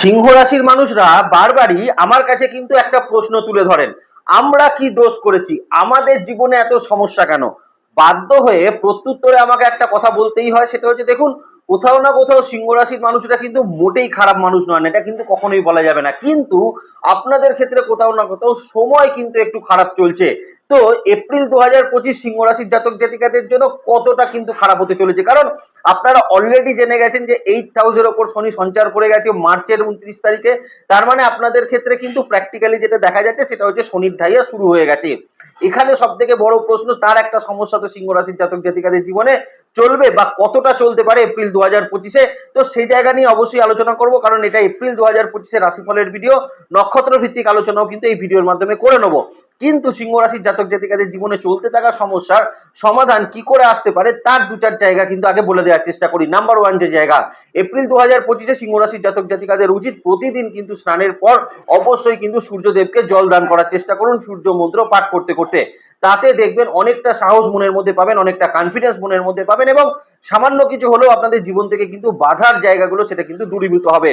সিংহ রাশির মানুষরা বারবারই আমার কাছে কিন্তু একটা প্রশ্ন তুলে ধরেন। আমরা কি দোষ করেছি? আমাদের জীবনে এত সমস্যা কেন? বাধ্য হয়ে প্রত্যুত্তরে আমাকে একটা কথা বলতেই হয়, সেটা হচ্ছে দেখুন কোথাও না কোথাও সিংহ রাশির মানুষরা কিন্তু মোটেই খারাপ মানুষ নয় এটা কিন্তু কখনোই বলা যাবে না। কিন্তু আপনাদের ক্ষেত্রে কোথাও না কোথাও সময় কিন্তু একটু খারাপ চলছে। তো এপ্রিল দু হাজার পঁচিশ সিংহ রাশির জাতক জাতিকাদের জন্য কতটা কিন্তু খারাপ হতে চলেছে? কারণ আপনারা অলরেডি জেনে গেছেন যে এইট হাউসের ওপর শনি সঞ্চার করে গেছে মার্চের উনত্রিশ তারিখে। তার মানে আপনাদের ক্ষেত্রে কিন্তু প্র্যাকটিক্যালি যেটা দেখা যাচ্ছে সেটা হচ্ছে শনির ঢাইয়া শুরু হয়ে গেছে। এখানে সব থেকে বড় প্রশ্ন, তার একটা সমস্যা তো সিংহ রাশির জাতক জাতিকাদের জীবনে, চলবে বা কতটা চলতে পারে এপ্রিল দু হাজার পঁচিশে? তো সেই জায়গা নিয়ে অবশ্যই আলোচনা করব, কারণ এটা এপ্রিল দু হাজার পঁচিশে রাশিফলের ভিডিও। নক্ষত্র ভিত্তিক আলোচনাও কিন্তু এই ভিডিওর মাধ্যমে করে নেব। কিন্তু সিংহ রাশির জাতক জাতিকাদের জীবনে চলতে থাকা সমস্যার সমাধান কি করে আসতে পারে, তার দু চার জায়গা কিন্তু আগে বলে দেওয়ার চেষ্টা করি। নাম্বার ওয়ান যে জায়গা এপ্রিল দু হাজার পঁচিশে সিংহ রাশির জাতক জাতিকাদের উচিত প্রতিদিন কিন্তু স্নানের পর অবশ্যই কিন্তু সূর্যদেবকে জল দান করার চেষ্টা করুন, সূর্য মন্ত্র পাঠ করতে করতে। তাতে দেখবেন অনেকটা সাহস মনের মধ্যে পাবেন, অনেকটা কনফিডেন্স মনের মধ্যে পাবেন এবং সামান্য কিছু হলেও আপনাদের জীবন থেকে কিন্তু বাধার জায়গাগুলো সেটা কিন্তু দূরীভূত হবে।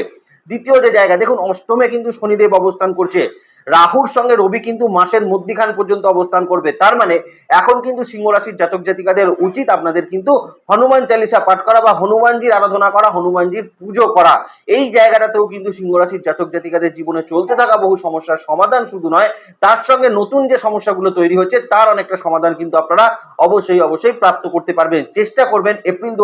দ্বিতীয় যে জায়গা, দেখুন অষ্টমে কিন্তু শনিদেব অবস্থান করছে। রাহুর সঙ্গে রবি কিন্তু মাসের মধ্যিখান পর্যন্ত অবস্থান করবে। তার মানে এখন কিন্তু সিংহ রাশির জাতক জাতিকাদের উচিত আপনাদের কিন্তু হনুমান চালিসা পাঠ করা বা হনুমানজির আরাধনা করা, হনুমানজির পুজো করা। এই জায়গাটাতেও কিন্তু সিংহ রাশির জাতক জাতিকাদের জীবনে চলতে থাকা বহু সমস্যার সমাধান শুধু নয়, তার সঙ্গে নতুন যে সমস্যাগুলো তৈরি হচ্ছে, তার অনেকটা সমাধান কিন্তু আপনারা অবশ্যই অবশ্যই প্রাপ্ত করতে পারবেন। চেষ্টা করবেন এপ্রিল দু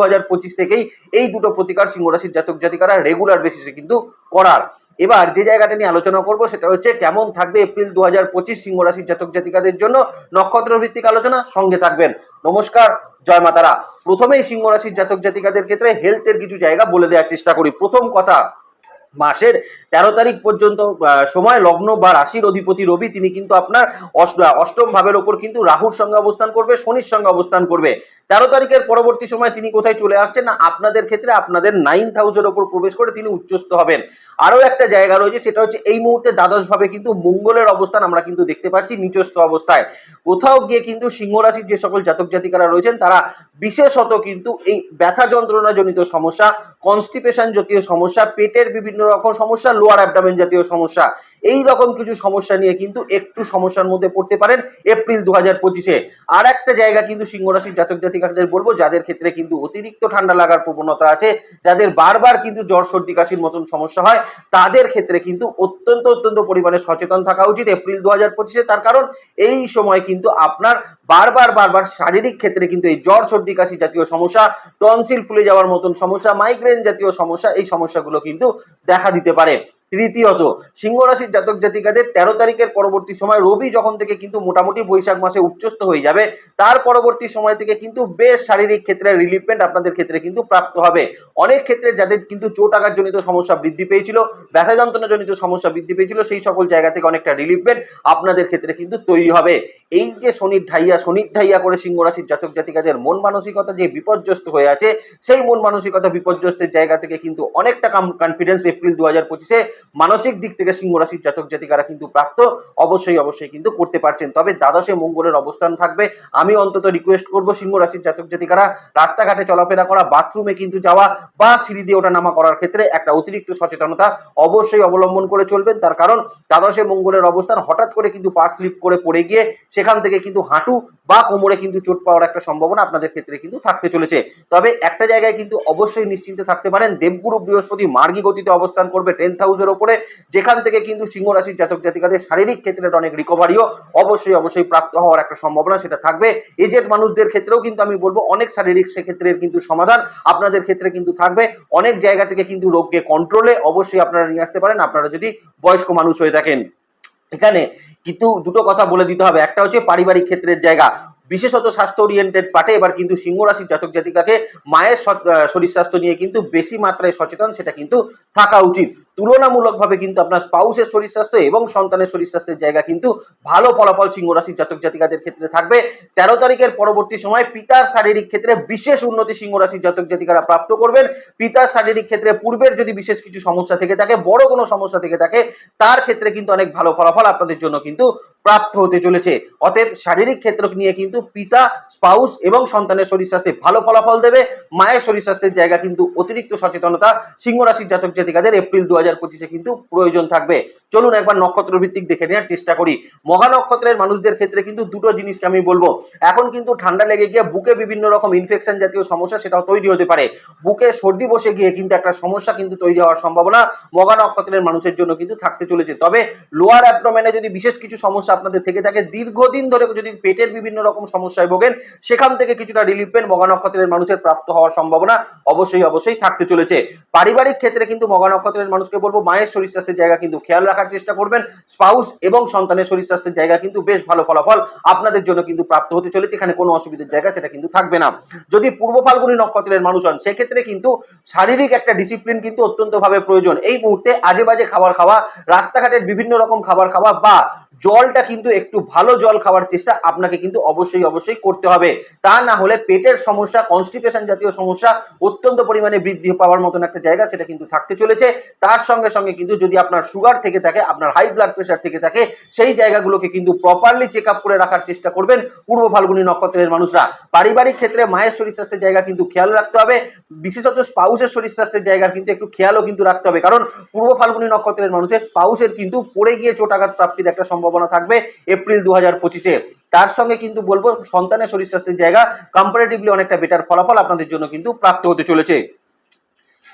থেকেই এই দুটো প্রতিকার সিংহ রাশির জাতক জাতিকারা রেগুলার বেসিসে কিন্তু করার। এবার যে জায়গাটা নিয়ে আলোচনা করব সেটা হচ্ছে কেমন থাকবে এপ্রিল দু হাজার পঁচিশ সিংহ রাশির জাতক জাতিকাদের জন্য নক্ষত্র ভিত্তিক আলোচনা। সঙ্গে থাকবেন। নমস্কার, জয় মাতারা। প্রথমেই সিংহ রাশির জাতক জাতিকাদের ক্ষেত্রে হেলথের কিছু জায়গা বলে দেওয়ার চেষ্টা করি। প্রথম কথা মাসের তেরো তারিখ পর্যন্ত সময় লগ্ন বা রাশির অধিপতি রবি, তিনি কিন্তু আপনার অষ্টম ভাবের ওপর কিন্তু রাহুর সঙ্গে অবস্থান করবে, শনির সঙ্গে অবস্থান করবে। তেরো তারিখের পরবর্তী সময় তিনি কোথায় চলে আসছেন না, আপনাদের ক্ষেত্রে আপনাদের নাইন হাউসের ওপর প্রবেশ করে তিনি উচ্চস্থ হবেন। আরও একটা জায়গা রয়েছে, সেটা হচ্ছে এই মুহূর্তে দ্বাদশ ভাবে কিন্তু মঙ্গলের অবস্থান আমরা কিন্তু দেখতে পাচ্ছি, নিচস্থ অবস্থায়। কোথাও গিয়ে কিন্তু সিংহ রাশির যে সকল জাতক জাতিকারা রয়েছেন, তারা বিশেষত কিন্তু এই ব্যথা যন্ত্রণাজনিত সমস্যা কনস্টিপেশন জাতীয় সমস্যা, পেটের বিভিন্ন রকম সমস্যা লোয়ার অ্যাবডামেন জাতীয় সমস্যা, এই রকম কিছু সমস্যা নিয়ে কিন্তু একটু সমস্যার মধ্যে পড়তে পারেন এপ্রিল দু হাজার পঁচিশে। আর একটা জায়গা কিন্তু সিংহ রাশির জাতক জাতিকাদের বলব, যাদের ক্ষেত্রে কিন্তু অতিরিক্ত ঠান্ডা লাগার প্রবণতা আছে, যাদের বারবার কিন্তু জ্বর, সর্দি, কাশির মতন সমস্যা হয়, তাদের ক্ষেত্রে কিন্তু অত্যন্ত অত্যন্ত পরিমাণে সচেতন থাকা উচিত এপ্রিল দু হাজার পঁচিশে। তার কারণ এই সময় কিন্তু আপনার বারবার বারবার শারীরিক ক্ষেত্রে কিন্তু এই জ্বর, সর্দি, কাশি জাতীয় সমস্যা টনসিল ফুলে যাওয়ার মতন সমস্যা মাইগ্রেন জাতীয় সমস্যা, এই সমস্যাগুলো কিন্তু দেখা দিতে পারে। তৃতীয়ত সিংহ রাশির জাতক জাতিকাদের তেরো তারিখের পরবর্তী সময় রবি যখন থেকে কিন্তু মোটামুটি বৈশাখ মাসে উচ্চস্ত হয়ে যাবে, তার পরবর্তী সময় থেকে কিন্তু বেশ শারীরিক ক্ষেত্রে রিলিফমেন্ট আপনাদের ক্ষেত্রে কিন্তু প্রাপ্ত হবে। অনেক ক্ষেত্রে যাদের কিন্তু চোট আঘাতজনিত সমস্যা বৃদ্ধি পেয়েছিল ব্যথা যন্ত্রণাজনিত সমস্যা বৃদ্ধি পেয়েছিল, সেই সকল জায়গা থেকে অনেকটা রিলিফমেন্ট আপনাদের ক্ষেত্রে কিন্তু তৈরি হবে। এই যে শনির ঢাইয়া শনির ঢাইয়া করে সিংহ রাশির জাতক জাতিকাদের মন মানসিকতা যে বিপর্যস্ত হয়ে আছে, সেই মন মানসিকতা বিপর্যস্তের জায়গা থেকে কিন্তু অনেকটা কনফিডেন্স এপ্রিল দু হাজার পঁচিশে মানসিক দিক থেকে সিংহ রাশির জাতক জাতিকারা কিন্তু প্রাপ্ত, অবশ্যই অবশ্যই কিন্তু করতে পারছেন। তবে দ্বাদশে মঙ্গলের অবস্থান থাকবে। আমি অন্তত রিকোয়েস্ট করব সিংহ রাশির জাতক জাতিকারা, রাস্তাঘাটে চলাফেরা করা বাথরুমে কিন্তু যাওয়া বা সিঁড়ি দিয়ে ওঠা নামা করার ক্ষেত্রে একটা অতিরিক্ত সচেতনতা অবশ্যই অবলম্বন করে চলবেন। তার কারণ দ্বাদশে মঙ্গলের অবস্থান হঠাৎ করে কিন্তু পা স্লিপ করে পড়ে গিয়ে সেখান থেকে কিন্তু হাঁটু বা কোমরে কিন্তু চোট পাওয়ার একটা সম্ভাবনা আপনাদের ক্ষেত্রে কিন্তু থাকতে চলেছে। তবে একটা জায়গায় কিন্তু অবশ্যই নিশ্চিন্তে থাকতে পারেন। দেবগুরু বৃহস্পতি মার্গী গতিতে অবস্থান করবে টেন্থ হাউসের ওপরে, যেখান থেকে কিন্তু সিংহ রাশির জাতক জাতিকাদের শারীরিক ক্ষেত্রে অনেক রিকভারিও অবশ্যই অবশ্যই প্রাপ্ত হওয়ার একটা সম্ভাবনা সেটা থাকবে। এজেড মানুষদের ক্ষেত্রেও কিন্তু আমি বলব, অনেক শারীরিক সেক্ষেত্রে কিন্তু সমাধান আপনাদের ক্ষেত্রে কিন্তু থাকবে। অনেক জায়গা থেকে কিন্তু রোগকে কন্ট্রোলে অবশ্যই আপনারা নিয়ে আসতে পারেন। আপনারা যদি বয়স্ক মানুষ হয়ে থাকেন। এখানে কিন্তু দুটো কথা বলে দিতে হবে। একটা হচ্ছে পারিবারিক ক্ষেত্রের জায়গা। বিশেষত স্বাস্থ্য ওরিয়েন্টেড পার্টে এবার কিন্তু সিংহ রাশির জাতক জাতিকাকে মায়ের শরীর স্বাস্থ্য নিয়ে কিন্তু বেশি মাত্রায় সচেতন, সেটা কিন্তু থাকা উচিত। তুলনামূলকভাবে কিন্তু আপনার স্পাউসের শরীর স্বাস্থ্য এবং সন্তানের শরীর স্বাস্থ্যের জায়গা কিন্তু ভালো ফলাফল সিংহ রাশির জাতক জাতিকাদের ক্ষেত্রে থাকবে। তেরো তারিখের পরবর্তী সময় পিতার শারীরিক ক্ষেত্রে বিশেষ উন্নতি সিংহ রাশির জাতক জাতিকারা প্রাপ্ত করবেন। পিতার শারীরিক ক্ষেত্রে পূর্বের যদি বিশেষ কিছু সমস্যা থেকে থাকে, বড় কোনো সমস্যা থেকে থাকে, তার ক্ষেত্রে কিন্তু অনেক ভালো ফলাফল আপনাদের জন্য কিন্তু প্রাপ্ত হতে চলেছে। অতএব শারীরিক ক্ষেত্র নিয়ে কিন্তু পিতা, স্পাউস এবং সন্তানের শরীর স্বাস্থ্যে ভালো ফলাফল দেবে। মায়ের শরীর স্বাস্থ্যের জায়গা কিন্তু অতিরিক্ত সচেতনতা সিংহ রাশির জাতক জাতিকাদের এপ্রিল দু হাজার পঁচিশে কিন্তু প্রয়োজন থাকবে। চলুন একবার নক্ষত্র ভিত্তিক দেখে নেওয়ার চেষ্টা করি। মহা নক্ষত্রের মানুষদের ক্ষেত্রে কিন্তু দুটো জিনিসকে আমি বলব। এখন কিন্তু ঠান্ডা লেগে গিয়ে বুকে বিভিন্ন রকম ইনফেকশন জাতীয় সমস্যা সেটাও তৈরি হতে পারে। বুকে সর্দি বসে গিয়ে কিন্তু একটা সমস্যা কিন্তু তৈরি হওয়ার সম্ভাবনা মগা নক্ষত্রের মানুষের জন্য কিন্তু থাকতে চলেছে। তবে লোয়ার অ্যাবডোমেনে যদি বিশেষ কিছু সমস্যা আপনাদের থেকে থাকে, দীর্ঘদিন ধরে যদি পেটের বিভিন্ন রকম সমস্যায় ভোগেন, সেখান থেকে কিছুটা রিলিফ পেন মগা নক্ষত্রের মানুষের প্রাপ্ত হওয়ার সম্ভাবনা অবশ্যই অবশ্যই থাকতে চলেছে। পারিবারিক ক্ষেত্রে কিন্তু মগা নক্ষত্রের মানুষকে বলব, মায়ের শরীর স্বাস্থ্যের জায়গা কিন্তু খেয়াল রাখার চেষ্টা করবেন। স্পাউস এবং সন্তানের শরীর স্বাস্থ্যের জায়গা কিন্তু বেশ ভালো ফলাফল আপনাদের জন্য কিন্তু প্রাপ্ত হতে চলেছে। এখানে কোনো অসুবিধার জায়গা সেটা কিন্তু থাকবে না। যদি পূর্ব ফাল্গুনী নক্ষত্রের মানুষ হন, সেক্ষেত্রে কিন্তু শারীরিক একটা ডিসিপ্লিন কিন্তু অত্যন্ত ভাবে প্রয়োজন। এই মুহূর্তে আজে বাজে খাবার খাওয়া, রাস্তাঘাটের বিভিন্ন রকম খাবার খাওয়া বা জলটা কিন্তু একটু ভালো জল খাওয়ার চেষ্টা আপনাকে কিন্তু অবশ্যই অবশ্যই করতে হবে। তা না হলে পেটের সমস্যা কনস্টিপেশন জাতীয় সমস্যা অত্যন্ত পরিমাণে বৃদ্ধি পাওয়ার মতন একটা জায়গা সেটা কিন্তু থাকতে চলেছে। তার সঙ্গে সঙ্গে কিন্তু যদি আপনার সুগার থেকে থাকে, আপনার হাই ব্লাড প্রেশার থেকে থাকে, সেই জায়গাগুলোকে কিন্তু প্রপারলি চেক আপ করে রাখার চেষ্টা করবেন পূর্ব ফাল্গুনি নক্ষত্রের মানুষরা। পারিবারিক ক্ষেত্রে মায়ের শরীর স্বাস্থ্যের জায়গা কিন্তু খেয়াল রাখতে হবে। বিশেষত স্পাউসের শরীর স্বাস্থ্যের জায়গার কিন্তু একটু খেয়ালও কিন্তু রাখতে হবে। কারণ পূর্ব ফাল্গুনি নক্ষত্রের মানুষের স্পাউসের কিন্তু পড়ে গিয়ে চোটাঘাত প্রাপ্তির একটা সম্ভাবনা থাকবে এপ্রিল দু হাজার পঁচিশে। তার সঙ্গে কিন্তু বলব, সন্তানের শরীর স্বাস্থ্যের জায়গা কম্পারেটিভলি অনেকটা বেটার ফলাফল আপনাদের জন্য কিন্তু প্রাপ্ত হতে চলেছে।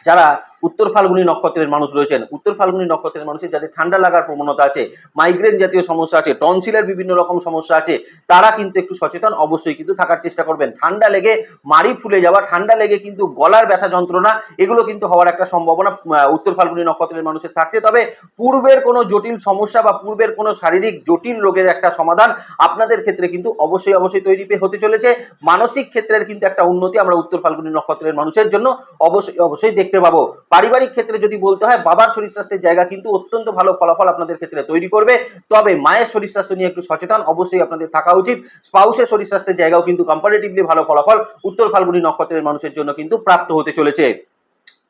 যারা উত্তর ফাল্গুনী নক্ষত্রের মানুষ রয়েছেন। উত্তর ফাল্গুনী নক্ষত্রের মানুষের যাদের ঠান্ডা লাগার প্রবণতা আছে মাইগ্রেন জাতীয় সমস্যা আছে টনসিলের বিভিন্ন রকম সমস্যা আছে, তারা কিন্তু একটু সচেতন অবশ্যই কিন্তু থাকার চেষ্টা করবেন। ঠান্ডা লেগে মাড়ি ফুলে যাওয়া, ঠান্ডা লেগে কিন্তু গলার ব্যথা যন্ত্রণা, এগুলো কিন্তু হওয়ার একটা সম্ভাবনা উত্তর ফাল্গুনী নক্ষত্রের মানুষের থাকছে। তবে পূর্বের কোনো জটিল সমস্যা বা পূর্বের কোনো শারীরিক জটিল রোগের একটা সমাধান আপনাদের ক্ষেত্রে কিন্তু অবশ্যই অবশ্যই তৈরি হতে চলেছে। মানসিক ক্ষেত্রের কিন্তু একটা উন্নতি আমরা উত্তর ফাল্গুনী নক্ষত্রের মানুষের জন্য অবশ্যই অবশ্যই দেখতে পাবো। পারিবারিক ক্ষেত্রে যদি বলতে হয়, বাবার শরীর স্বাস্থ্যের জায়গা কিন্তু অত্যন্ত ভালো ফলাফল আপনাদের ক্ষেত্রে তৈরি করবে। তবে মায়ের শরীর স্বাস্থ্য নিয়ে একটু সচেতন অবশ্যই আপনাদের থাকা উচিত। স্পাউসের শরীর স্বাস্থ্যের জায়গাও কিন্তু কম্পারেটিভলি ভালো ফলাফল উত্তর ফাল্গুনি নক্ষত্রের মানুষের জন্য কিন্তু প্রাপ্ত হতে চলেছে।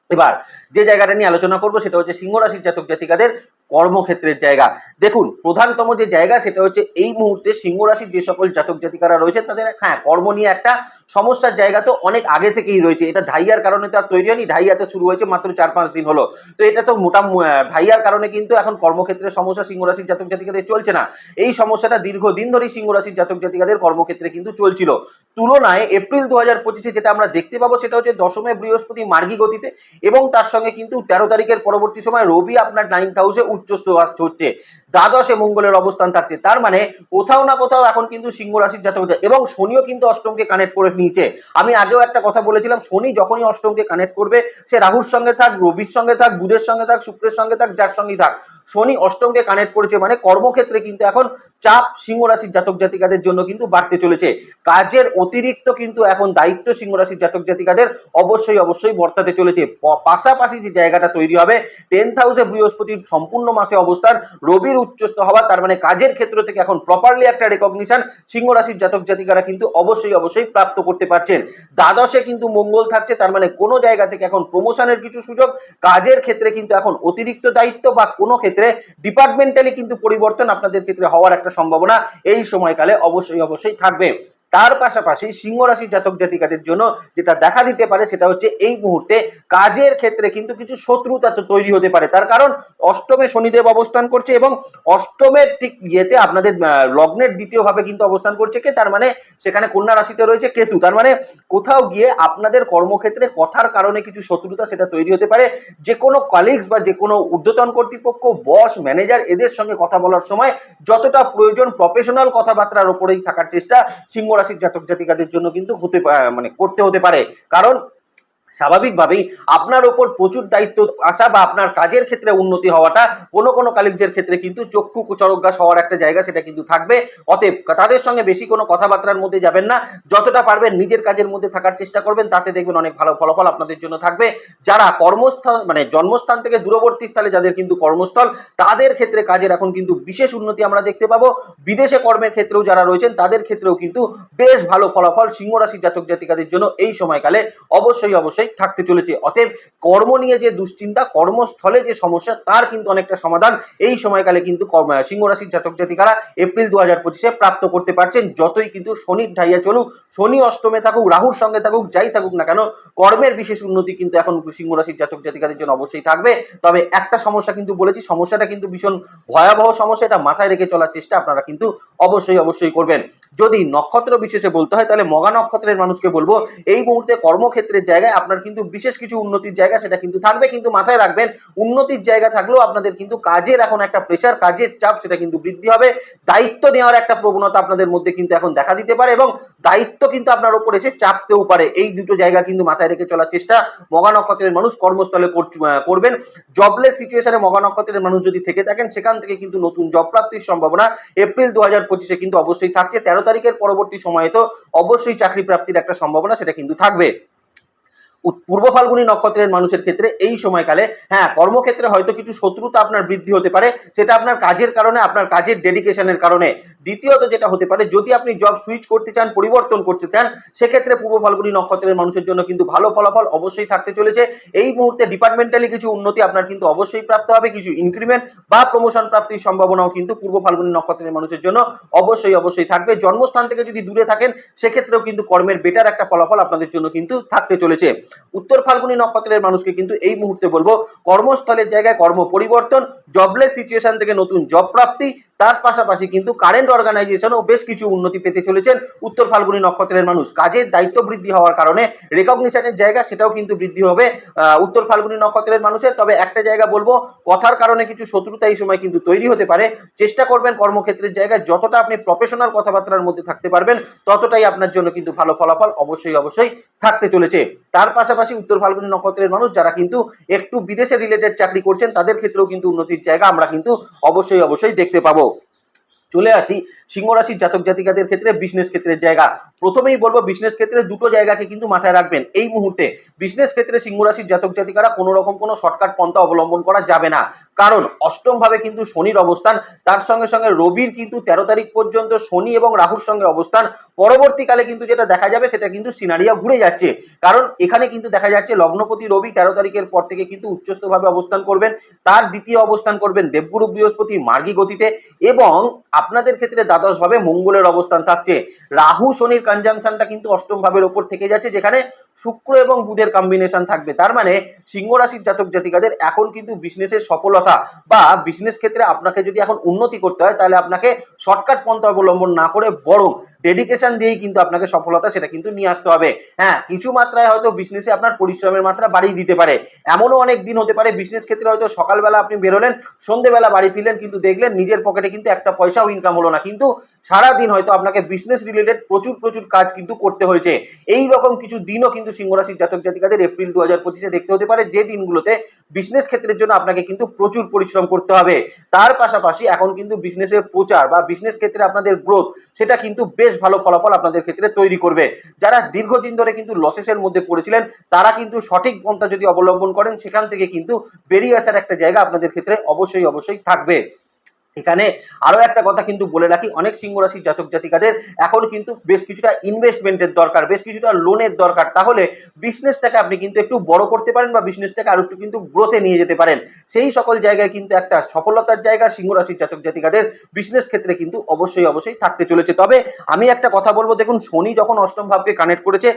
এবার যে জায়গাটা নিয়ে আলোচনা করব, সেটা হচ্ছে সিংহ রাশির জাতক জাতিকাদের কর্মক্ষেত্রের জায়গা। দেখুন প্রধানতম যে জায়গা সেটা হচ্ছে এই মুহূর্তে সিংহ রাশির যে সকল জাতক জাতিকারা রয়েছে তাদের হ্যাঁ কর্ম নিয়ে একটা সমস্যার জায়গা তো অনেক আগে থেকেই রয়েছে। এটা ঢাইয়ার কারণে তো আর তৈরি হয়নি ঢাইয়াতে শুরু হয়েছে মাত্র চার পাঁচ দিন হলো। তো এটা তো মোটা আহ, ঢাইয়ার কারণে কিন্তু এখন কর্মক্ষেত্রে সমস্যা সিংহ রাশির জাতক জাতিকাদের চলছে না। এই সমস্যাটা দীর্ঘদিন ধরেই সিংহ রাশির জাতক জাতিকাদের কর্মক্ষেত্রে কিন্তু চলছিল। তুলনায় এপ্রিল দু হাজার পঁচিশে যেটা আমরা দেখতে পাবো সেটা হচ্ছে দশমে বৃহস্পতি মার্গী গতিতে এবং তার সঙ্গে কিন্তু তেরো তারিখের পরবর্তী সময় রবি আপনার নাইন্থ হাউসে উচ্চস্থ হচ্ছে। দ্বাদশে মঙ্গলের অবস্থান থাকছে। তার মানে কোথাও না কোথাও এখন কিন্তু সিংহ রাশির হচ্ছে এবং শনিও কিন্তু অষ্টমকে কানেক্ট করে নিয়েছে। আমি আগেও একটা কথা বলেছিলাম, শনি যখনই অষ্টমকে কানেক্ট করবে, সে রাহুর সঙ্গে থাক, রবির সঙ্গে থাক, বুধের সঙ্গে থাক, শুক্রের সঙ্গে থাক, যার সঙ্গেই থাক। শনি অষ্টমকে কানেক্ট করেছে মানে কর্মক্ষেত্রে কিন্তু এখন চাপ সিংহ রাশির জাতক জাতিকাদের জন্য কিন্তু বাড়তে চলেছে। কাজের অতিরিক্ত কিন্তু এখন দায়িত্ব সিংহ রাশির জাতক জাতিকাদের অবশ্যই অবশ্যই বর্তাতে চলেছে। পাশাপাশি যে জায়গাটা তৈরি হবে টেন্থ হাউসে বৃহস্পতির সম্পূর্ণ মাসে অবস্থান, রবির উচ্চস্থ হওয়া, তার মানে কাজের ক্ষেত্র থেকে এখন প্রপারলি একটা রেকগনিশন সিংহ রাশির জাতক জাতিকারা কিন্তু অবশ্যই অবশ্যই প্রাপ্ত করতে পারছেন। দ্বাদশে কিন্তু মঙ্গল থাকছে, তার মানে কোনো জায়গা থেকে এখন প্রমোশনের কিছু সুযোগ, কাজের ক্ষেত্রে কিন্তু এখন অতিরিক্ত দায়িত্ব বা কোনো ক্ষেত্রে ডিপার্টমেন্টালি কিন্তু পরিবর্তন আপনাদের ক্ষেত্রে হওয়ার একটা সম্ভাবনা এই সময়কালে অবশ্যই অবশ্যই থাকবে। তার পাশাপাশি সিংহ রাশির জাতক জাতিকাদের জন্য যেটা দেখা দিতে পারে সেটা হচ্ছে এই মুহূর্তে কাজের ক্ষেত্রে কিন্তু কিছু শত্রুতা তো তৈরি হতে পারে। তার কারণ অষ্টমে শনিদেব অবস্থান করছে এবং অষ্টমের ঠিক ইয়েতে আপনাদের লগ্নের দ্বিতীয় ভাবে কিন্তু অবস্থান করছে কে? তার মানে সেখানে কন্যা রাশিতে রয়েছে কেতু। তার মানে কোথাও গিয়ে আপনাদের কর্মক্ষেত্রে কথার কারণে কিছু শত্রুতা সেটা তৈরি হতে পারে। যে কোনো কলিগস বা যে কোনো ঊর্ধ্বতন কর্তৃপক্ষ বস ম্যানেজার এদের সঙ্গে কথা বলার সময় যতটা প্রয়োজন প্রফেশনাল কথাবার্তার উপরেই থাকার চেষ্টা সিংহ রাশির জাতক জাতিকাদের জন্য কিন্তু হতে মানে করতে হতে পারে। কারণ স্বাভাবিকভাবেই আপনার ওপর প্রচুর দায়িত্ব আসা বা আপনার কাজের ক্ষেত্রে উন্নতি হওয়াটা কোনো কোনো কালিগসের ক্ষেত্রে কিন্তু চক্ষু কুচরজ্ঞাস হওয়ার একটা জায়গা সেটা কিন্তু থাকবে। অতএব তাদের সঙ্গে বেশি কোনো কথাবার্তার মধ্যে যাবেন না। যতটা পারবেন নিজের কাজের মধ্যে থাকার চেষ্টা করবেন, তাতে দেখবেন অনেক ভালো ফলাফল আপনাদের জন্য থাকবে। যারা কর্মস্থল মানে জন্মস্থান থেকে দূরবর্তী স্থলে, যাদের কিন্তু কর্মস্থল, তাদের ক্ষেত্রে কাজের এখন কিন্তু বিশেষ উন্নতি আমরা দেখতে পাবো। বিদেশে কর্মের ক্ষেত্রেও যারা রয়েছেন, তাদের ক্ষেত্রেও কিন্তু বেশ ভালো ফলাফল সিংহ রাশির জাতক জাতিকাদের জন্য এই সময়কালে অবশ্যই অবশ্যই অবশ্যই থাকতে চলেছে। অতএব কর্ম নিয়ে যে দুশ্চিন্তা, কর্মস্থলে যে সমস্যা, তার কিন্তু অনেকটা সমাধান এই সময়কালে কিন্তু সিংহ রাশির জাতক জাতিকারা এপ্রিল দু হাজার পঁচিশে প্রাপ্ত করতে পারছেন। যতই কিন্তু শনির ঢাইয়া চলুক, শনি অষ্টমে থাকুক, রাহুর সঙ্গে থাকুক, যাই থাকুক না কেন, কর্মের বিশেষ উন্নতি কিন্তু এখন সিংহ রাশির জাতক জাতিকাদের জন্য অবশ্যই থাকবে। তবে একটা সমস্যা কিন্তু বলেছি, সমস্যাটা কিন্তু ভীষণ ভয়াবহ সমস্যা। এটা মাথায় রেখে চলার চেষ্টা আপনারা কিন্তু অবশ্যই অবশ্যই করবেন। যদি নক্ষত্র বিশেষে বলতে হয়, তাহলে মগা নক্ষত্রের মানুষকে বলব, এই মুহূর্তে কর্মক্ষেত্রের জায়গায় আপনার কিন্তু বিশেষ কিছু উন্নতির জায়গা সেটা কিন্তু থাকবে, কিন্তু মাথায় রাখবেন, উন্নতির জায়গা থাকলেও আপনাদের কিন্তু কাজের এখন একটা প্রেশার কাজের চাপ সেটা কিন্তু বৃদ্ধি হবে। দায়িত্ব নেওয়ার একটা প্রবণতা আপনাদের মধ্যে কিন্তু এখন দেখা দিতে পারে এবং দায়িত্ব কিন্তু আপনার উপর এসে চাপতেও পারে। এই দুটো জায়গা কিন্তু মাথায় রেখে চলার চেষ্টা মগা নক্ষত্রের মানুষ কর্মস্থলে করবেন জবলেস সিচুয়েশনে মগা নক্ষত্রের মানুষ যদি থেকে থাকেন, সেখান থেকে কিন্তু নতুন জব প্রাপ্তির সম্ভাবনা এপ্রিল দু হাজার পঁচিশে কিন্তু অবশ্যই থাকছে। তেরো তারিখের পরবর্তী সময়ে তো অবশ্যই চাকরি প্রাপ্তির একটা সম্ভাবনা সেটা কিন্তু থাকবে। পূর্ব ফাল্গুনী নক্ষত্রের মানুষের ক্ষেত্রে এই সময়কালে হ্যাঁ কর্মক্ষেত্রে হয়তো কিছু শত্রুতা আপনার বৃদ্ধি হতে পারে, সেটা আপনার কাজের কারণে, আপনার কাজের ডেডিকেশনের কারণে। দ্বিতীয়ত যেটা হতে পারে, যদি আপনি জব সুইচ করতে চান, পরিবর্তন করতে চান, সেক্ষেত্রে পূর্ব ফাল্গুনী নক্ষত্রের মানুষের জন্য কিন্তু ভালো ফলাফল অবশ্যই থাকতে চলেছে। এই মুহূর্তে ডিপার্টমেন্টালি কিছু উন্নতি আপনার কিন্তু অবশ্যই প্রাপ্ত হবে, কিছু ইনক্রিমেন্ট বা প্রমোশন প্রাপ্তির সম্ভাবনাও কিন্তু পূর্ব ফাল্গুনী নক্ষত্রের মানুষের জন্য অবশ্যই অবশ্যই থাকবে। জন্মস্থান থেকে যদি দূরে থাকেন, সেক্ষেত্রেও কিন্তু কর্মের বেটার একটা ফলাফল আপনাদের জন্য কিন্তু থাকতে চলেছে। উত্তর ফাল্গুনী নক্ষত্রের মানুষকে কিন্তু এই মুহূর্তে বলব, কর্মস্থলের জায়গায় কর্ম পরিবর্তন জবলেস সিচুয়েশন থেকে নতুন জব প্রাপ্তি, তার পাশাপাশি কিন্তু কারেন্ট অর্গানাইজেশনও বেশ কিছু উন্নতি পেতে চলেছেন উত্তর ফাল্গুনী নক্ষত্রের মানুষ। কাজের দায়িত্ব বৃদ্ধি হওয়ার কারণে রেকগনিশনের জায়গা সেটাও কিন্তু বৃদ্ধি হবে উত্তর ফাল্গুনী নক্ষত্রের মানুষের। তবে একটা জায়গা বলব, কথার কারণে কিছু শত্রুতা এই সময় কিন্তু তৈরি হতে পারে। চেষ্টা করবেন কর্মক্ষেত্রের জায়গায় যতটা আপনি প্রফেশনাল কথাবার্তার মধ্যে থাকতে পারবেন, ততটাই আপনার জন্য কিন্তু ভালো ফলাফল অবশ্যই অবশ্যই থাকতে চলেছে। তার পাশাপাশি উত্তর ফাল্গুনি নক্ষত্রের মানুষ যারা কিন্তু একটু বিদেশে রিলেটেড চাকরি করছেন, তাদের ক্ষেত্রেও কিন্তু উন্নতির জায়গা আমরা কিন্তু অবশ্যই অবশ্যই দেখতে পাবো। চলে আসি সিংহ রাশির জাতক জাতিকাদের ক্ষেত্রে বিজনেস ক্ষেত্রের জায়গা। প্রথমেই বলব বিজনেস ক্ষেত্রে দুটো জায়গাকে কিন্তু মাথায় রাখবেন এই মুহূর্তে। বিজনেস ক্ষেত্রে সিংহ রাশির জাতক জাতিকারা কোনো রকম কোনো শর্টকাট পন্থা অবলম্বন করা যাবে না। কারণ অষ্টম ভাবে কিন্তু শনির অবস্থান, তার সঙ্গে সঙ্গে রবির কিন্তু তেরো তারিখ পর্যন্ত শনি এবং রাহুর সঙ্গে অবস্থান। পরবর্তীকালে কিন্তু যেটা দেখা যাবে সেটা কিন্তু সিনারিয়া ঘুরে যাচ্ছে। কারণ এখানে কিন্তু দেখা যাচ্ছে লগ্নপতি রবি তেরো তারিখের পর থেকে কিন্তু উচ্চস্থভাবে অবস্থান করবেন। তার দ্বিতীয় অবস্থান করবেন দেবগুরু বৃহস্পতি মার্গী গতিতে এবং আপনাদের ক্ষেত্রে দ্বাদশ ভাবে মঙ্গলের অবস্থান থাকছে। রাহু শনির কনজাংশনটা কিন্তু অষ্টম ভাবের ওপর থেকে যাচ্ছে, যেখানে শুক্র এবং বুধের কম্বিনেশন থাকবে। তার মানে সিংহ রাশির জাতক জাতিকাদের এখন কিন্তু বিজনেসের সফলতা বা বিজনেস ক্ষেত্রে আপনাকে যদি এখন উন্নতি করতে হয়, তাহলে আপনাকে শর্টকাট পন্থা অবলম্বন না করে বরং ডেডিকেশন দিয়েই কিন্তু আপনাকে সফলতা সেটা কিন্তু নিয়ে আসতে হবে। হ্যাঁ কিছু মাত্রায় হয়তো বিজনেসে আপনার পরিশ্রমের মাত্রা বাড়িয়ে দিতে পারে। এমনও অনেক দিন হতে পারে বিজনেস ক্ষেত্রে হয়তো সকালবেলা আপনি বেরোলেন, সন্ধেবেলা বাড়ি ফিরলেন, কিন্তু দেখলেন নিজের পকেটে কিন্তু একটা পয়সাও ইনকাম হলো না। কিন্তু সারা দিন হয়তো আপনাকে বিজনেস রিলেটেড প্রচুর প্রচুর কাজ কিন্তু করতে হয়েছে। এই রকম কিছু দিনও কিন্তু সিংহ রাশির জাতক জাতিকাদের এপ্রিল দু হাজার পঁচিশে দেখতে হতে পারে যে দিনগুলোতে বিজনেস ক্ষেত্রের জন্য আপনাকে কিন্তু প্রচুর পরিশ্রম করতে হবে। তার পাশাপাশি এখন কিন্তু বিজনেসের প্রচার বা বিজনেস ক্ষেত্রে আপনাদের গ্রোথ সেটা কিন্তু বেশ ভালো ফলাফল আপনাদের ক্ষেত্রে তৈরি করবে। যারা দীর্ঘদিন ধরে কিন্তু লসেসের মধ্যে পড়েছিলেন, তারা কিন্তু সঠিক পন্থা যদি অবলম্বন করেন, সেখান থেকে কিন্তু বেরিয়ে আসার একটা জায়গা আপনাদের ক্ষেত্রে অবশ্যই অবশ্যই থাকবে। এখানে আরও একটা কথা কিন্তু বলে রাখি, অনেক সিংহ রাশির জাতক জাতিকাদের এখন কিন্তু বেশ কিছুটা ইনভেস্টমেন্টের দরকার, বেশ কিছুটা লোনের দরকার। তাহলে বিজনেসটাকে আপনি কিন্তু একটু বড় করতে পারেন বা বিজনেসটাকে আরও একটু কিন্তু গ্রোথে নিয়ে যেতে পারেন। সেই সকল জায়গায় কিন্তু একটা সফলতার জায়গা সিংহ রাশির জাতক জাতিকাদের বিজনেস ক্ষেত্রে কিন্তু অবশ্যই অবশ্যই থাকতে চলেছে। তবে আমি একটা কথা বলব, দেখুন শনি যখন অষ্টম ভাবকে কানেক্ট করেছে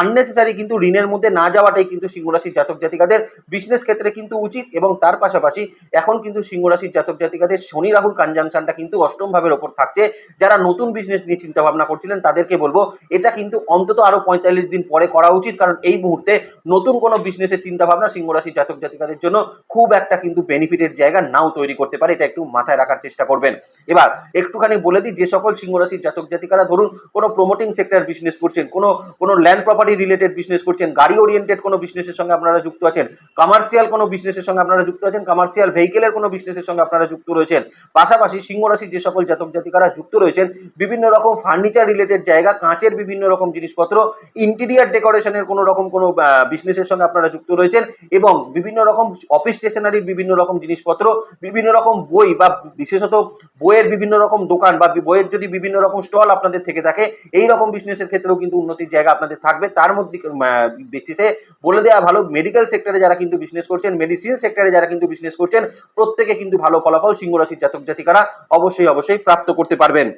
আননেসেসারি কিন্তু ঋণের মধ্যে না যাওয়াটাই কিন্তু সিংহ রাশির জাতক জাতিকাদের বিজনেস ক্ষেত্রে কিন্তু উচিত এবং তার পাশাপাশি এখন কিন্তু সিংহ রাশির জাতক জাতিকাদের শনি রাহুর কনজাংশনটা কিন্তু অষ্টম ভাবের ওপর থাকছে। যারা নতুন বিজনেস নিয়ে চিন্তা ভাবনা করছিলেন, তাদেরকে বলব, এটা কিন্তু অন্তত আরও পঁয়তাল্লিশ দিন পরে করা উচিত। কারণ এই মুহূর্তে নতুন কোনো বিজনেসের চিন্তা ভাবনা সিংহ রাশির জাতক জাতিকাদের জন্য খুব একটা কিন্তু বেনিফিটের জায়গা নাও তৈরি করতে পারে। এটা একটু মাথায় রাখার চেষ্টা করবেন। এবার একটুখানি বলে দিই, যে সকল সিংহ রাশির জাতক জাতিকারা ধরুন, কোনো প্রমোটিং সেক্টর বিজনেস করছেন, কোনো কোনো ল্যান্ড প্রপার্টি রিলেটেড বিজনেস করছেন, গাড়ি ওরিয়েন্টেড কোনো বিজনেসের সঙ্গে আপনারা যুক্ত আছেন কমার্শিয়াল কোনো বিজনেসের সঙ্গে আপনারা যুক্ত আছেন কমার্শিয়াল ভেহিকেলের কোনো বিজনেসের সঙ্গে আপনারা যুক্ত রয়েছেন পাশাপাশি সিংহ রাশির যে সকল জাতক জাতিকারা যুক্ত রয়েছেন, বিভিন্ন রকম ফার্নিচার রিলেটেড জায়গা, কাঁচের বিভিন্ন রকম জিনিসপত্র ইন্টেরিয়ার ডেকোরেশনের কোনো রকম কোনো বিজনেসের সঙ্গে আপনারা যুক্ত রয়েছেন এবং বিভিন্ন রকম অফিস স্টেশনারির বিভিন্ন রকম জিনিসপত্র, বিভিন্ন রকম বই বা বিশেষত বইয়ের বিভিন্ন রকম দোকান বা বইয়ের যদি বিভিন্ন রকম স্টল আপনাদের থেকে থাকে, এই রকম বিজনেসের ক্ষেত্রেও কিন্তু উন্নতির জায়গা আপনাদের থাকবে। তার মধ্যে বেসিসে বলে দেওয়া ভালো মেডিকেল সেক্টরে যারা কিন্তু বিজনেস করছেন মেডিসিন সেক্টরে যারা কিন্তু বিজনেস করছেন, প্রত্যেকে কিন্তু ভালো ফলাফল সিংহ রাশির জাতক জাতিকারা অবশ্যই অবশ্যই প্রাপ্ত করতে পারবেন।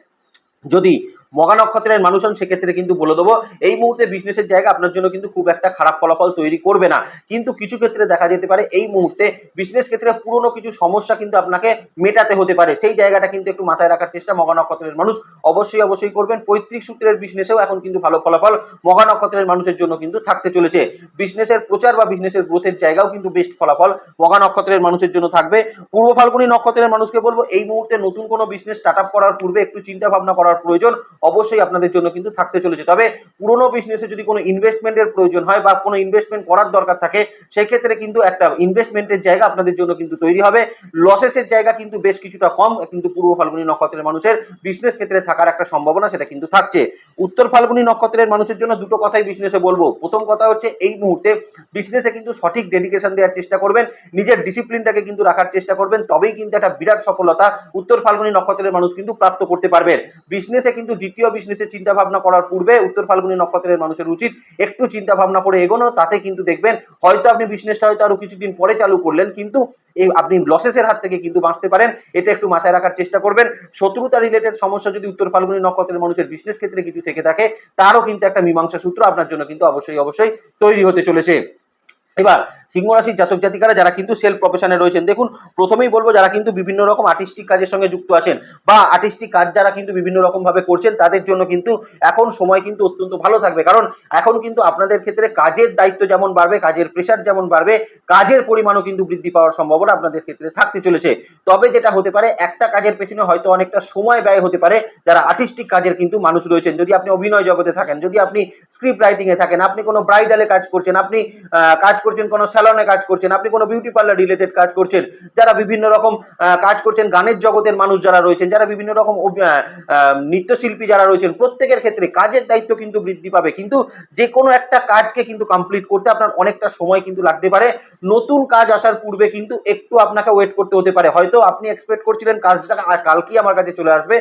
যদি মগা নক্ষত্রের মানুষ হন, সেক্ষেত্রে কিন্তু বলে দেবো, এই মুহূর্তে বিজনেসের জায়গা আপনার জন্য কিন্তু খুব একটা খারাপ ফলাফল তৈরি করবে না। কিন্তু কিছু ক্ষেত্রে দেখা যেতে পারে, এই মুহূর্তে বিজনেস ক্ষেত্রে পুরনো কিছু সমস্যা কিন্তু আপনাকে মেটাতে হতে পারে। সেই জায়গাটা কিন্তু একটু মাথায় রাখার চেষ্টা মগা নক্ষত্রের মানুষ অবশ্যই অবশ্যই করবেন। পৈতৃক সূত্রের বিজনেসেও এখন কিন্তু ভালো ফলাফল মগা নক্ষত্রের মানুষের জন্য কিন্তু থাকতে চলেছে। বিজনেসের প্রচার বা বিজনেসের গ্রোথের জায়গাও কিন্তু বেস্ট ফলাফল মগা নক্ষত্রের মানুষের জন্য থাকবে। পূর্ব ফাল্গুনী নক্ষত্রের মানুষকে বলব, এই মুহূর্তে নতুন কোনো বিজনেস স্টার্ট আপ করার পূর্বে একটু চিন্তা ভাবনা করার প্রয়োজন। অবশ্যই আপনাদের জন্য কিন্তু থাকতে চলেছে। তবে পুরোনো বিজনেসে যদি কোনো ইনভেস্টমেন্টের প্রয়োজন হয় বা কোনো ইনভেস্টমেন্ট করার দরকার থাকে, সেক্ষেত্রে কিন্তু একটা ইনভেস্টমেন্টের জায়গা আপনাদের জন্য কিন্তু তৈরি হবে। লসেসের জায়গা কিন্তু বেশ কিছুটা কম, কিন্তু পূর্ব ফাল্গুনি নক্ষত্রের মানুষের বিজনেস ক্ষেত্রে থাকার একটা সম্ভাবনা সেটা কিন্তু থাকছে। উত্তর ফাল্গুনি নক্ষত্রের মানুষের জন্য দুটো কথাই বিজনেসে বলব। প্রথম কথা হচ্ছে, এই মুহূর্তে বিজনেসে কিন্তু সঠিক ডেডিকেশন দেওয়ার চেষ্টা করবেন, নিজের ডিসিপ্লিনটাকে কিন্তু রাখার চেষ্টা করবেন, তবেই কিন্তু একটা বিরাট সফলতা উত্তর ফাল্গুনি নক্ষত্রের মানুষ কিন্তু প্রাপ্ত করতে পারবেন। বিজনেসে কিন্তু দ্বিতীয় বিজনেসে চিন্তা ভাবনা করার পূর্বে উত্তর ফাল্গুনী নক্ষত্রের মানুষের উচিত একটু চিন্তা ভাবনা করে এগোনো, তাতে কিন্তু দেখবেন হয়তো আপনি বিজনেসটা হয়তো আরও কিছুদিন পরে চালু করলেন, কিন্তু এই আপনি লসেসের হাত থেকে কিন্তু বাঁচতে পারেন, এটা একটু মাথায় রাখার চেষ্টা করবেন। শত্রুতা রিলেটেড সমস্যা যদি উত্তর ফাল্গুনী নক্ষত্রের মানুষের বিজনেস ক্ষেত্রে কিছু থেকে থাকে, তারও কিন্তু একটা মীমাংসা সূত্র আপনার জন্য কিন্তু অবশ্যই অবশ্যই তৈরি হতে চলেছে। এবার সিংহ রাশির জাতক জাতিকারা যারা কিন্তু সেলফ প্রফেশনে রয়েছেন, দেখুন প্রথমেই বলব যারা কিন্তু বিভিন্ন রকম আর্টিস্টিক কাজের সঙ্গে যুক্ত আছেন বা আর্টিস্টিক কাজ যারা কিন্তু বিভিন্ন রকম ভাবে করছেন, তাদের জন্য কিন্তু এখন সময় কিন্তু অত্যন্ত ভালো থাকবে। কারণ এখন কিন্তু আপনাদের ক্ষেত্রে কাজের দায়িত্ব যেমন বাড়বে, কাজের প্রেশার যেমন বাড়বে, কাজের পরিমাণও কিন্তু বৃদ্ধি পাওয়ার সম্ভাবনা আপনাদের ক্ষেত্রে থাকতে চলেছে। তবে যেটা হতে পারে, একটা কাজের পেছনে হয়তো অনেকটা সময় ব্যয় হতে পারে, যারা আর্টিস্টিক কাজের কিন্তু মানুষ রয়েছেন। যদি আপনি অভিনয় জগতে থাকেন, যদি আপনি স্ক্রিপ্ট রাইটিং এ থাকেন, আপনি কোনো ব্রাইডালে কাজ করছেন, আপনি কাজ করছেন কোনো স্যালনে কাজ করছেন, আপনি কোনো বিউটি পার্লার রিলেটেড কাজ করছেন, যারা বিভিন্ন রকম কাজ করছেন, গানের জগতের মানুষ যারা রয়েছেন, যারা বিভিন্ন রকম নৃত্যশিল্পী যারা রয়েছেন, প্রত্যেকের ক্ষেত্রে কাজের দায়িত্ব কিন্তু বৃদ্ধি পাবে। কিন্তু যে কোনো একটা কাজকে কিন্তু কমপ্লিট করতে আপনার অনেকটা সময় কিন্তু লাগতে পারে। নতুন কাজ আসার পূর্বে কিন্তু একটু আপনাকে ওয়েট করতে হতে পারে। হয়তো আপনি এক্সপেক্ট করছিলেন কাজটা, কালকেই আমার কাছে চলে আসবে।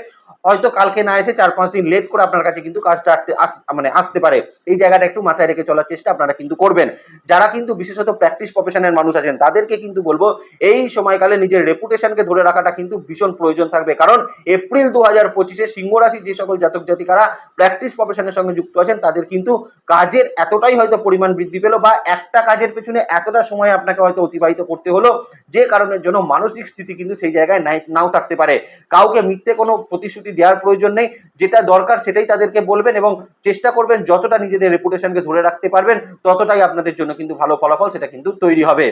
হয়তো কালকে না এসে চার পাঁচ দিন লেট করে আপনার কাছে কিন্তু কাজটা আসতে মানে আসতে পারে। এই জায়গাটা একটু মাথায় রেখে চলার চেষ্টা আপনারা কিন্তু করবেন। যারা কিন্তু বিশেষত প্র্যাকটিস প্রফেশনের মানুষ আছেন, তাদেরকে কিন্তু বলব, এই সময়কালে নিজের রেপুটেশনকে ধরে রাখাটা কিন্তু ভীষণ প্রয়োজন থাকবে। কারণ এপ্রিল দু হাজার পঁচিশে সিংহ রাশির যে সকল জাতক জাতিকারা প্র্যাকটিস প্রফেশনের সঙ্গে যুক্ত আছেন, তাদের কিন্তু কাজের এতটাই হয়তো পরিমাণ বৃদ্ধি পেল বা একটা কাজের পেছনে এতটা সময় আপনাকে হয়তো অতিবাহিত করতে হলো, যে কারণের জন্য মানসিক স্থিতি কিন্তু সেই জায়গায় নাও থাকতে পারে। কাউকে মিথ্যে কোনো প্রতিশ্রুতি দেওয়ার প্রয়োজন নেই। যেটা দরকার সেটাই তাদেরকে বলবেন এবং চেষ্টা করবেন যতটা নিজেদের রেপুটেশনকে ধরে রাখতে পারবেন, ততটাই আপনাদের জন্য কিন্তু ভালো ফলাফল সেটা কিন্তু তৈরি হবে।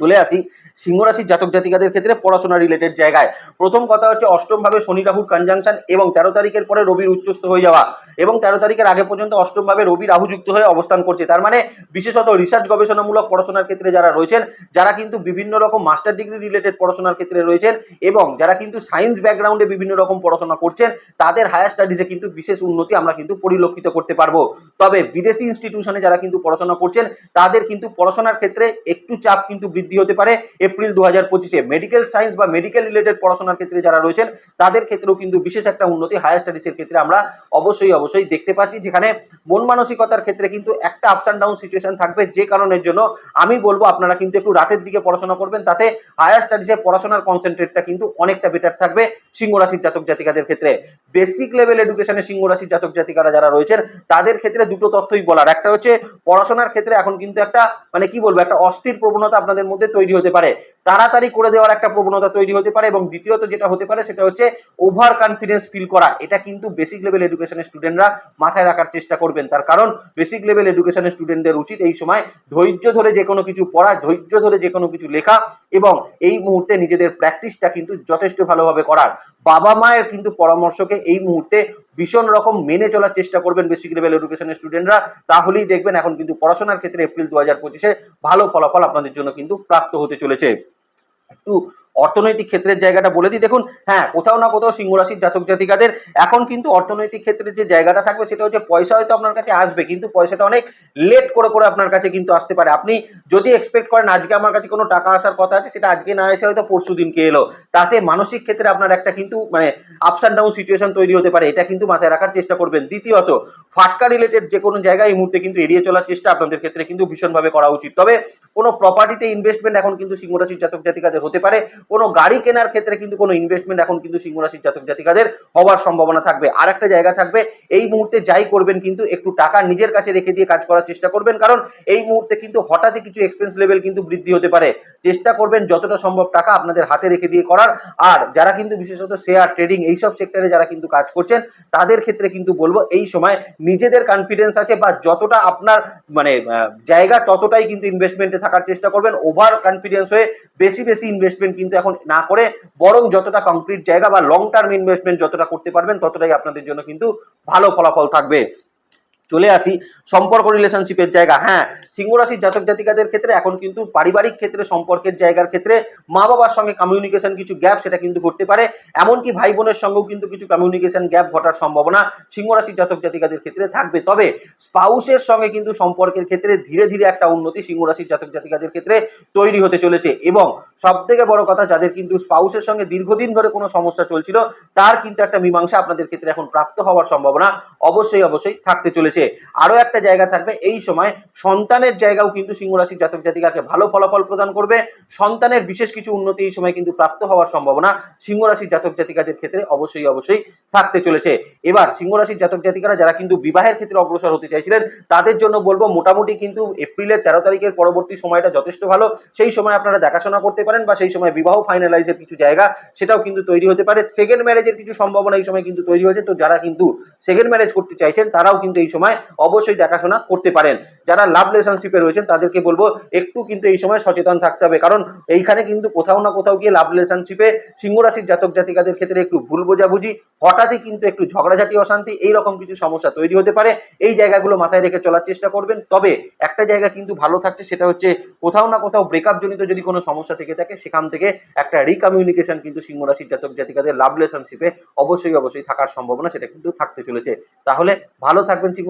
চলে আসি সিংহ রাশির জাতক জাতিকাদের ক্ষেত্রে পড়াশোনা রিলেটেড জায়গায়। প্রথম কথা হচ্ছে অষ্টম ভাবে শনি রাহুর কনজাংশন এবং তেরো তারিখের পরে রবির উচ্চস্থ হয়ে যাওয়া এবং তেরো তারিখের আগে পর্যন্ত অষ্টম ভাবে রবি রাহু যুক্ত হয়ে অবস্থান করছে। তার মানে বিশেষত রিসার্চ গবেষণামূলক পড়াশোনার ক্ষেত্রে যারা রয়েছেন, যারা কিন্তু বিভিন্ন রকম মাস্টার ডিগ্রি রিলেটেড পড়াশোনার ক্ষেত্রে রয়েছেন এবং যারা কিন্তু সায়েন্স ব্যাকগ্রাউন্ডে বিভিন্ন রকম পড়াশোনা করছেন, তাদের হায়ার স্টাডিজে কিন্তু বিশেষ উন্নতি আমরা কিন্তু পরিলক্ষিত করতে পারব। তবে বিদেশি ইনস্টিটিউশনে যারা কিন্তু পড়াশোনা করছেন, তাদের কিন্তু পড়াশোনার ক্ষেত্রে একটু চাপ কিন্তু বৃদ্ধি হতে পারে। এপ্রিল দু হাজার পঁচিশে মেডিকেল সায়েন্স বা মেডিকেল রিলেটেড পড়াশোনার ক্ষেত্রে যারা রয়েছেন, তাদের ক্ষেত্রেও কিন্তু বিশেষ একটা উন্নতি। হায়ার স্টাডিজের ক্ষেত্রে আমরা অবশ্যই অবশ্যই দেখতে পাচ্ছি, যেখানে মন মানসিকতার ক্ষেত্রে কিন্তু একটা আপস ডাউন সিচুয়েশন থাকবে। যে কারণের জন্য আমি বলব, আপনারা কিন্তু একটু রাতের দিকে পড়াশোনা করবেন, তাতে হায়ার স্টাডিজে পড়াশোনার কনসেন্ট্রেটটা কিন্তু অনেকটা বেটার থাকবে সিংহ রাশির জাতক জাতিকাদের ক্ষেত্রে। বেসিক লেভেল এডুকেশনে সিংহ রাশির জাতক জাতিকারা যারা রয়েছেন, তাদের ক্ষেত্রে দুটো তথ্যই বলার। একটা হচ্ছে, পড়াশোনার ক্ষেত্রে এখন কিন্তু একটা মানে কি বলব, একটা অস্থির প্রবণতা আপনাদের মধ্যে তৈরি হতে পারে। তাড়াতাড়ি করে দেওয়ার একটা প্রবণতা তৈরি হতে পারে এবং দ্বিতীয়ত যেটা হতে পারে সেটা হচ্ছে ওভার কনফিডেন্স ফিল করা। এটা কিন্তু বেসিক লেভেল এডুকেশনের স্টুডেন্টরা মাথায় রাখার চেষ্টা করবেন। তার কারণ বেসিক লেভেল এডুকেশনের স্টুডেন্টদের উচিত এই সময় ধৈর্য ধরে যে কোনো কিছু পড়া, ধৈর্য ধরে যে কোনো কিছু লেখা এবং এই মুহূর্তে নিজেদের প্র্যাকটিসটা কিন্তু যথেষ্ট ভালোভাবে করার। বাবা মায়ের কিন্তু পরামর্শকে এই মুহূর্তে ভীষণ রকম মেনে চলার চেষ্টা করবেন বেসিক লেভেল এডুকেশনের স্টুডেন্টরা তাহলেই দেখবেন এখন কিন্তু পড়াশোনার ক্ষেত্রে এপ্রিল দু হাজার পঁচিশে ভালো ফলাফল আপনাদের জন্য কিন্তু প্রাপ্ত হতে চলেছে। একটু অর্থনৈতিক ক্ষেত্রের জায়গাটা বলে দিই। দেখুন হ্যাঁ কোথাও না কোথাও সিংহ রাশির জাতক জাতিকাদের এখন কিন্তু অর্থনৈতিক ক্ষেত্রে যে জায়গাটা থাকবে সেটা হচ্ছে পয়সা হয়তো আপনার কাছে আসবে, কিন্তু পয়সাটা অনেক লেট করে করে আপনার কাছে কিন্তু আসতে পারে। আপনি যদি এক্সপেক্ট করেন আজকে আমার কাছে কোনো টাকা আসার কথা আছে, সেটা আজকে না এসে হয়তো পরশু দিনকে এলো। তাতে মানসিক ক্ষেত্রে আপনার একটা কিন্তু মানে আপস অ্যান্ড ডাউন সিচুয়েশন তৈরি হতে পারে, এটা কিন্তু মাথায় রাখার চেষ্টা করবেন। দ্বিতীয়ত, ফাটকা রিলেটেড যে কোনো জায়গায় এই মুহূর্তে কিন্তু এড়িয়ে চলার চেষ্টা আপনাদের ক্ষেত্রে কিন্তু ভীষণভাবে করা উচিত। তবে কোনো প্রপার্টিতে ইনভেস্টমেন্ট এখন কিন্তু সিংহ রাশির জাতক জাতিকাদের হতে পারে। কোনো গাড়ি কেনার ক্ষেত্রে কিন্তু কোনো ইনভেস্টমেন্ট এখন কিন্তু সিংহ রাশির জাতক জাতিকাদের হওয়ার সম্ভাবনা থাকবে। আর একটা জায়গা থাকবে, এই মুহূর্তে যাই করবেন কিন্তু একটু টাকা নিজের কাছে রেখে দিয়ে কাজ করার চেষ্টা করবেন, কারণ এই মুহূর্তে কিন্তু হঠাৎই কিছু এক্সপেন্স লেভেল কিন্তু বৃদ্ধি হতে পারে। চেষ্টা করবেন যতটা সম্ভব টাকা আপনাদের হাতে রেখে দিয়ে করার। আর যারা কিন্তু বিশেষত শেয়ার ট্রেডিং এইসব সেক্টরে যারা কিন্তু কাজ করছেন, তাদের ক্ষেত্রে কিন্তু বলব এই সময় নিজেদের কনফিডেন্স আছে বা যতটা আপনার মানে জায়গা ততটাই কিন্তু ইনভেস্টমেন্টে থাকার চেষ্টা করবেন। ওভার কনফিডেন্স হয়ে বেশি বেশি ইনভেস্টমেন্ট কিন্তু এখন না করে বরং যতটা কংক্রিট জায়গা বা লং টার্ম ইনভেস্টমেন্ট যতটা করতে পারবেন, ততটাই আপনাদের জন্য কিন্তু ভালো ফলাফল থাকবে। চলে আসি সম্পর্ক রিলেশনশিপের জায়গা। হ্যাঁ সিংহ রাশির জাতক জাতিকাদের ক্ষেত্রে এখন কিন্তু পারিবারিক ক্ষেত্রে, সম্পর্কের জায়গার ক্ষেত্রে মা বাবার সঙ্গে কমিউনিকেশন কিছু গ্যাপ সেটা কিন্তু ঘটতে পারে। এমনকি ভাই বোনের সঙ্গেও কিন্তু কিছু কমিউনিকেশন গ্যাপ ঘটার সম্ভাবনা সিংহ রাশির জাতক জাতিকাদের ক্ষেত্রে থাকবে। তবে স্পাউসের সঙ্গে কিন্তু সম্পর্কের ক্ষেত্রে ধীরে ধীরে একটা উন্নতি সিংহ রাশির জাতক জাতিকাদের ক্ষেত্রে তৈরি হতে চলেছে। এবং সব থেকে বড় কথা, যাদের কিন্তু স্পাউসের সঙ্গে দীর্ঘদিন ধরে কোনো সমস্যা চলছিল, তার কিন্তু একটা মীমাংসা আপনাদের ক্ষেত্রে এখন প্রাপ্ত হওয়ার সম্ভাবনা অবশ্যই অবশ্যই থাকতে চলেছে। আরও একটা জায়গা থাকবে, এই সময় সন্তানের জায়গাও কিন্তু সিংহ রাশির জাতক জাতিকাকে ভালো ফলাফল প্রদান করবে। সন্তানের বিশেষ কিছু উন্নতি এই সময় কিন্তু প্রাপ্ত হওয়ার সম্ভাবনা সিংহ রাশির জাতক জাতিকাদের ক্ষেত্রে অবশ্যই অবশ্যই থাকতে চলেছে। এবার সিংহ রাশির জাতক জাতিকারা যারা কিন্তু বিবাহের ক্ষেত্রে অগ্রসর হতে চাইছিলেন, তাদের জন্য বলব মোটামুটি কিন্তু এপ্রিলের তেরো তারিখের পরবর্তী সময়টা যথেষ্ট ভালো। সেই সময় আপনারা দেখাশোনা করতে পারেন বা সেই সময় বিবাহ ফাইনালাইজের কিছু জায়গা সেটাও কিন্তু তৈরি হতে পারে। সেকেন্ড ম্যারেজের কিছু সম্ভাবনা এই সময় কিন্তু তৈরি হয়েছে। তো যারা কিন্তু সেকেন্ড ম্যারেজ করতে চাইছেন, তারাও কিন্তু এই সময় অবশ্যই দেখাশোনা করতে পারেন। যারা লাভ রিলেশনশিপে রয়েছেন, তাদেরকে বলব, একটু কিন্তু এই সময় সচেতন থাকতে হবে। কারণ এইখানে কিন্তু কোথাও না কোথাও গিয়ে লাভ রিলেশনশিপে সিংহ রাশির জাতক জাতিকাদের ক্ষেত্রে একটু ভুল বোঝাবুঝি, হঠাৎই কিন্তু একটু ঝগড়াঝাটি, অশান্তি, এইরকম কিছু সমস্যা তৈরি হতে পারে। এই জায়গাগুলো মাথায় রেখে চলার চেষ্টা করবেন। তবে একটা জায়গা কিন্তু ভালো থাকছে, সেটা হচ্ছে কোথাও না কোথাও ব্রেকআপ জনিত যদি কোনো সমস্যা থেকে থাকে, সেখান থেকে একটা রিকমিউনিকেশন কিন্তু সিংহ রাশির জাতক জাতিকাদের লাভ রিলেশনশিপে অবশ্যই অবশ্যই থাকার সম্ভাবনা, সেটা কিন্তু থাকতে চলেছে। তাহলে ভালো থাকবেন সিংহ